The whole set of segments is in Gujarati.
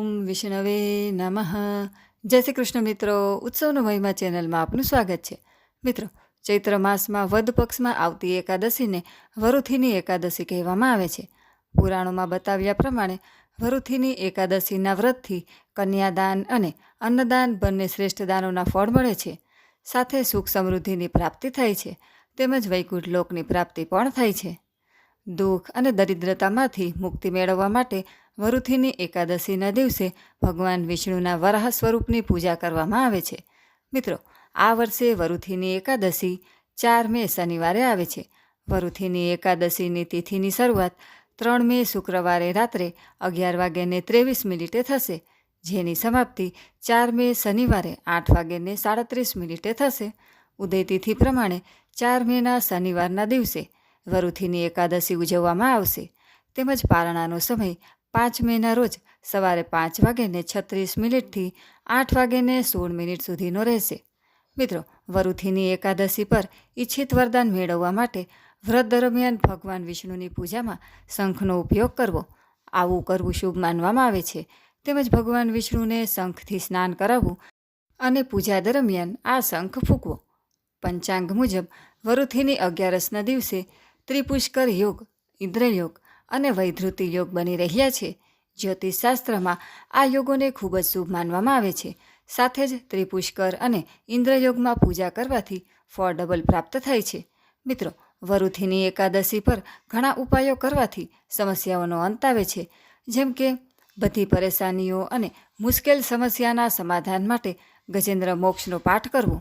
ઓમ વિષ્ણવે નમઃ. જય શ્રી કૃષ્ણ મિત્રો ઉત્સવનો મહિમા ચેનલમાં આપનું સ્વાગત છે. મિત્રો, ચૈત્ર માસમાં વદ પક્ષમાં આવતી એકાદશીને વરુથીની એકાદશી કહેવામાં આવે છે. પુરાણોમાં બતાવ્યા પ્રમાણે વરુથીની એકાદશીના વ્રતથી કન્યાદાન અને અન્નદાન બંને શ્રેષ્ઠ દાનોના ફળ મળે છે. સાથે સુખ સમૃદ્ધિની પ્રાપ્તિ થાય છે. તેમજ વૈકુંઠ લોકની પ્રાપ્તિ પણ થાય છે. દુઃખ અને દરિદ્રતામાંથી મુક્તિ મેળવવા માટે વરુથીની એકાદશીના દિવસે ભગવાન વિષ્ણુના વરાહ સ્વરૂપની પૂજા કરવામાં આવે છે. મિત્રો, આ વર્ષે વરુથીની એકાદશી ચાર મે શનિવારે આવે છે. વરુથીની એકાદશીની તિથિની શરૂઆત ત્રણ મે શુક્રવારે રાત્રે અગિયાર વાગ્યાને ત્રેવીસ મિનિટે થશે. જેની સમાપ્તિ ચાર મે શનિવારે આઠ વાગ્યાને સાડત્રીસ મિનિટે થશે. ઉદયતિથિ પ્રમાણે ચાર મેના શનિવારના દિવસે વરુથીની એકાદશી ઉજવવામાં આવશે. તેમજ પારણાનો સમય પાંચ મેના રોજ સવારે પાંચ વાગ્યાને છત્રીસ મિનિટથી આઠ વાગ્યાને સોળ મિનિટ સુધીનો રહેશે. મિત્રો, વરુથીની એકાદશી પર ઈચ્છિત વરદાન મેળવવા માટે વ્રત દરમિયાન ભગવાન વિષ્ણુની પૂજામાં શંખનો ઉપયોગ કરવો. આવું કરવું શુભ માનવામાં આવે છે. તેમજ ભગવાન વિષ્ણુને શંખથી સ્નાન કરાવવું અને પૂજા દરમિયાન આ શંખ ફૂંકવો. પંચાંગ મુજબ વરુથીની અગિયારસના દિવસે ત્રિપુષ્કર યોગ, ઇન્દ્રયોગ અને વૈધૃતિ યોગ બની રહ્યા છે. જ્યોતિષશાસ્ત્રમાં આ યોગોને ખૂબ જ શુભ માનવામાં આવે છે. સાથે જ ત્રિપુષ્કર અને ઇન્દ્રયોગમાં પૂજા કરવાથી ફળ ડબલ પ્રાપ્ત થાય છે. મિત્રો, વરુથીની એકાદશી પર ઘણા ઉપાયો કરવાથી સમસ્યાઓનો અંત આવે છે. જેમ કે, બધી પરેશાનીઓ અને મુશ્કેલ સમસ્યાના સમાધાન માટે ગજેન્દ્ર મોક્ષનો પાઠ કરવો.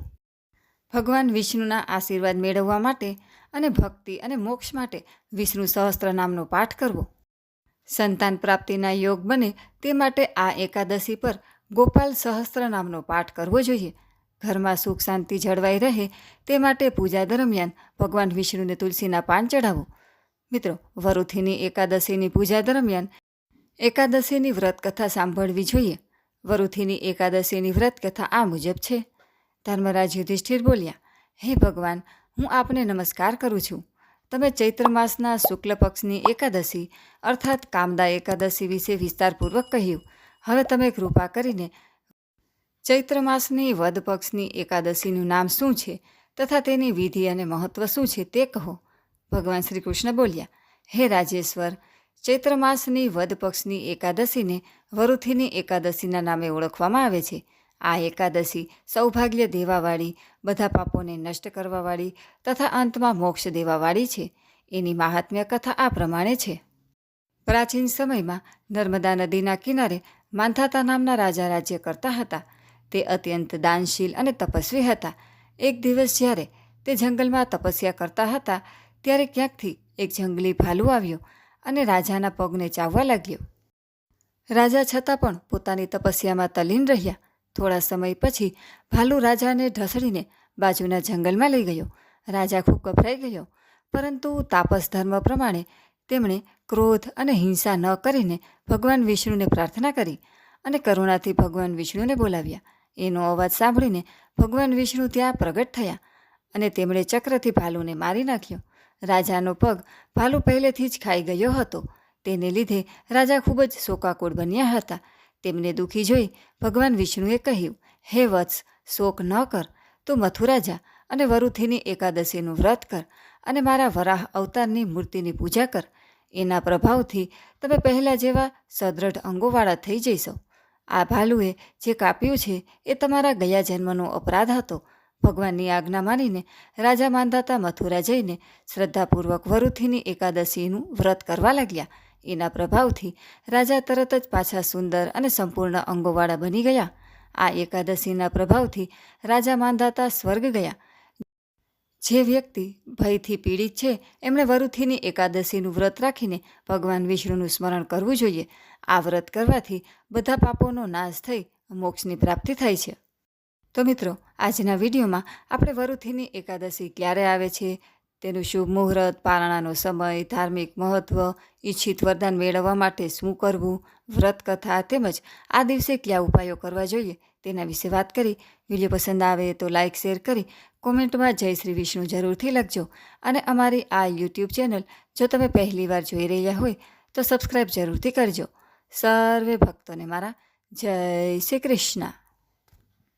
ભગવાન વિષ્ણુના આશીર્વાદ મેળવવા માટે અને ભક્તિ અને મોક્ષ માટે વિષ્ણુ સહસ્ત્ર નામનો પાઠ કરવો. સંતાન પ્રાપ્તિના યોગ બને તે માટે આ એકાદશી પર ગોપાલ સહસ્ત્ર નામનો પાઠ કરવો જોઈએ. ઘરમાં સુખ શાંતિ જળવાઈ રહે તે માટે પૂજા દરમિયાન ભગવાન વિષ્ણુને તુલસીના પાન ચઢાવો. મિત્રો, વરુથીની એકાદશીની પૂજા દરમિયાન એકાદશીની વ્રત કથા સાંભળવી જોઈએ. વરુથીની એકાદશીની વ્રત કથા આ મુજબ છે. ધર્મરાજ યુધિષ્ઠિર બોલ્યા, હે ભગવાન હું આપને નમસ્કાર કરું છું. તમે ચૈત્ર માસના શુક્લ પક્ષની એકાદશી અર્થાત કામદા એકાદશી વિશે વિસ્તારપૂર્વક કહ્યું. હવે તમે કૃપા કરીને ચૈત્ર માસની વદ પક્ષની એકાદશીનું નામ શું છે તથા તેની વિધિ અને મહત્વ શું છે તે કહો. ભગવાન શ્રી કૃષ્ણ બોલ્યા, હે રાજેશ્વર, ચૈત્ર માસની વદ પક્ષની એકાદશીને વરુથીની એકાદશીના નામે ઓળખવામાં આવે છે. આ એકાદશી સૌભાગ્ય દેવાવાળી, બધા પાપોને નષ્ટ કરવાવાળી તથા અંતમાં મોક્ષ દેવાવાળી છે. એની મહાત્મ્ય કથા આ પ્રમાણે છે. પ્રાચીન સમયમાં નર્મદા નદીના કિનારે માંધાતા નામના રાજા રાજ્ય કરતા હતા. તે અત્યંત દાનશીલ અને તપસ્વી હતા. એક દિવસ જ્યારે તે જંગલમાં તપસ્યા કરતા હતા, ત્યારે ક્યાંકથી એક જંગલી ભાલુ આવ્યો અને રાજાના પગને ચાવવા લાગ્યો. રાજા છતાં પણ પોતાની તપસ્યામાં તલીન રહ્યા. થોડા સમય પછી ભાલુ રાજાને ઢસડીને બાજુના જંગલમાં લઈ ગયો. રાજા ખૂબ ગભરાઈ ગયો, પરંતુ તાપસ ધર્મ પ્રમાણે તેમણે ક્રોધ અને હિંસા ન કરીને ભગવાન વિષ્ણુને પ્રાર્થના કરી અને કરુણાથી ભગવાન વિષ્ણુને બોલાવ્યા. એનો અવાજ સાંભળીને ભગવાન વિષ્ણુ ત્યાં પ્રગટ થયા અને તેમણે ચક્રથી ભાલુને મારી નાખ્યો. રાજાનો પગ ભાલુ પહેલેથી જ ખાઈ ગયો હતો. તેને લીધે રાજા ખૂબ જ શોકાકુળ બન્યા હતા. તેમને દુઃખી જોઈ ભગવાન વિષ્ણુએ કહ્યું, હે વત્સ, શોક ન કર. તું મથુરા જા અને વરુથીની એકાદશીનું વ્રત કર અને મારા વરાહ અવતારની મૂર્તિની પૂજા કર. એના પ્રભાવથી તમે પહેલાં જેવા સદૃઢ અંગોવાળા થઈ જઈશો. આ ભાલુએ જે કાપ્યું છે એ તમારા ગયા જન્મનો અપરાધ હતો. ભગવાનની આજ્ઞા માનીને રાજા માંધાતા મથુરા જઈને શ્રદ્ધાપૂર્વક વરુથીની એકાદશીનું વ્રત કરવા લાગ્યા. એના પ્રભાવથી રાજા તરત જ પાછા સુંદર અને સંપૂર્ણ અંગોવાળા બની ગયા. આ એકાદશીના પ્રભાવથી રાજા માંધાતા સ્વર્ગ ગયા. જે વ્યક્તિ ભયથી પીડિત છે, એમણે વરુથીની એકાદશીનું વ્રત રાખીને ભગવાન વિષ્ણુનું સ્મરણ કરવું જોઈએ. આ વ્રત કરવાથી બધા પાપોનો નાશ થઈ મોક્ષની પ્રાપ્તિ થાય છે. તો મિત્રો, આજના વિડીયોમાં આપણે વરુથીની એકાદશી ક્યારે આવે છે તેનું શુભ મુહૂર્ત, પારણાનો સમય, ધાર્મિક મહત્ત્વ ઈચ્છિત વરદાન મેળવવા માટે શું કરવું વ્રત કથા તેમજ આ દિવસે કયા ઉપાયો કરવા જોઈએ તેના વિશે વાત કરી. વીડિયો પસંદ આવે તો લાઇક શેર કરી, કોમેન્ટમાં જય શ્રી વિષ્ણુ જરૂરથી લખજો. અને અમારી આ યુટ્યુબ ચેનલ જો તમે પહેલીવાર જોઈ રહ્યા હોય તો સબસ્ક્રાઈબ જરૂરથી કરજો. સર્વે ભક્તોને મારા જય શ્રી કૃષ્ણ.